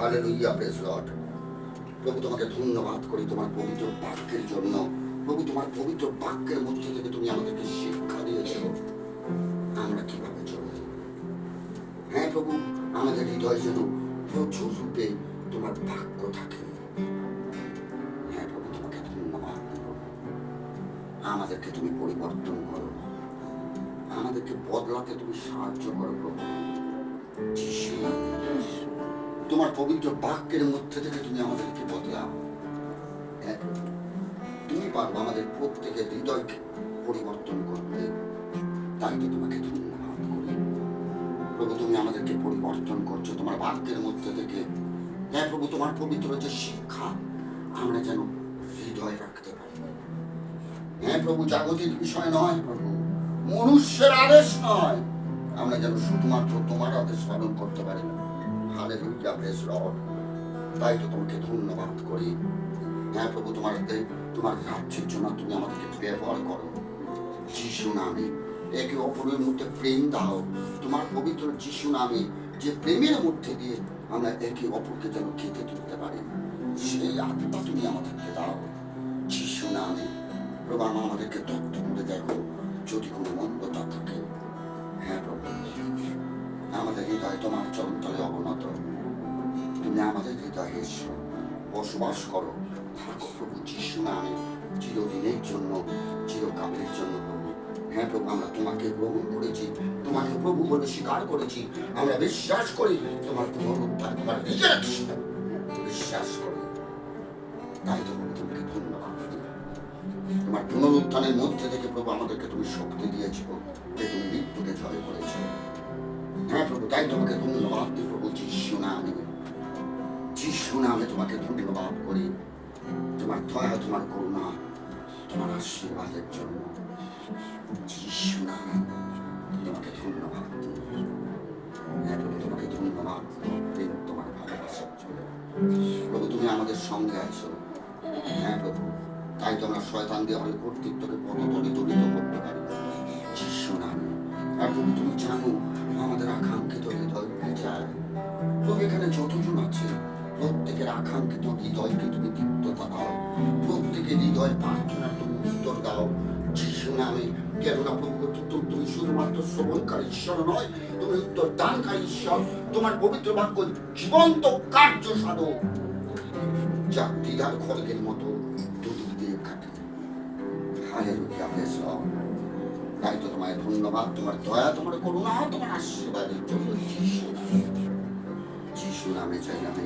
Hallelujah press Lord প্রভু, তোমাকে ধন্যবাদ করি তোমার পবিত্র বাক্যের জন্য। প্রভু, তোমার পবিত্র বাক্যের মধ্যে থেকে তুমি আমাদেরকে শিক্ষা দিয়েছ। আমরা কীভাবে চলব? হ্যাঁ প্রভু, আমাদের হৃদয় যেন প্রচুর রূপে তোমার বাক্য থাকে। হ্যাঁ প্রভু, তোমাকে ধন্যবাদ আমাদেরকে তুমি পরিবর্তন করো। আমাদেরকে বদলাতে তুমি সাহায্য করো প্রভু। তোমার পবিত্র বাক্যের মধ্যে থেকে তুমি আমাদেরকে বদলাও। তুমি পারো আমাদের প্রত্যেকের হৃদয়কে পরিবর্তন করতে। তাই তোমাকে ধন্যবাদ করি। প্রভু, তুমি আমাদেরকে পরিবর্তন করছ তোমার বাক্যের মধ্যে থেকে। হ্যাঁ প্রভু, তোমার পবিত্র যে শিক্ষা, আমরা যেন হৃদয় রাখতে পারি। হ্যাঁ প্রভু, জাগতিক বিষয় নয় প্রভু, মনুষ্যের আদেশ নয়। আমরা যেন শুধুমাত্র তোমার আদেশ পালন করতে পারি। হালে লুইয়া প্রেস লর্ড তাই তো তোমাকে ধন্যবাদ করি। হ্যাঁ প্রভু, তোমার তোমার রাজ্যের জন্য তুমি আমাদেরকে ব্যবহার করো। যিশু নামে একে অপরের মধ্যে প্রেম দাও। তোমার পবিত্র যিশু নামে যে প্রেমের মধ্যে দিয়ে আমরা একে অপরকে যেন খেতে তুলতে পারি, সেই আত্মা তুমি আমাদেরকে দাও। যিশু নামে প্রভু আমা আমাদেরকে তত্ত্ব করে দেখো। যদি কোনো মন্দতা থাকে আমাদের হৃদয় তোমার চরণতলে অবনত। তুমি আমাদের হৃদয়ে এসো। বসবাস করো। থাকো প্রভু যিশু নামে। চিরদিনের জন্য, চিরকালের জন্য হ্যাঁ প্রভু, আমরা তোমাকে গ্রহণ করেছি। তোমাকে প্রভু বলে স্বীকার করেছি। আমরা বিশ্বাস করি। তোমার পুনরুত্থান তোমার বিশ্বাস করি। তাই তো প্রভু, তোমাকে ধন্যবাদ তোমার পুনরুত্থানের মধ্যে থেকে প্রভু আমাদেরকে তুমি শক্তি দিয়েছ। যে তুমি মৃত্যুকে জয় করেছ। তাই তোমাকে ধন্যবাদ দিই প্রভু যিশু নামে যিশু নামে তোমাকে ধন্যবাদ করি। তোমার দয়া, তোমার করুণা, তোমার আশীর্বাদের জন্য। যিশু নামে তোমাকে ধন্যবাদ হ্যাঁ তোমাকে ধন্যবাদ তোমার প্রেম তোমার ভালোবাসার জন্য। প্রভু, তুমি আমাদের সঙ্গে আছো। হ্যাঁ প্রভু, তাই তো আমরা শয়তান দিয়ে আমাদের কর্তৃত্বকে পদতলে দলিত করতে পারি। যিশু নামে। আর প্রভু, তুমি জানো আমাদের আকাঙ্ক্ষিত হৃদয় উঠে যায় প্রভু এখানে যতজন আছে প্রত্যেকের আকাঙ্ক্ষিত হৃদয়কে তুমি দীপ্ততা দাও প্রত্যেকের হৃদয় প্রার্থনা তুমি উত্তর দাও যিশু নামে কেননা প্রভু তুমি শুধুমাত্র ঈশ্বর নয় তুমি উত্তর ঈশ্বর তোমার পবিত্র বাক্য জীবন্ত কার্য সাধক যা দ্বিধার খড়গের মতো দুধ দিয়ে কাটে হালেলুয়া তাই তো তোমায় ধন্যবাদ, তোমার দয়া, তোমার করুণা, তোমার আশীর্বাদের জন্য যিশু নামে চাই আমি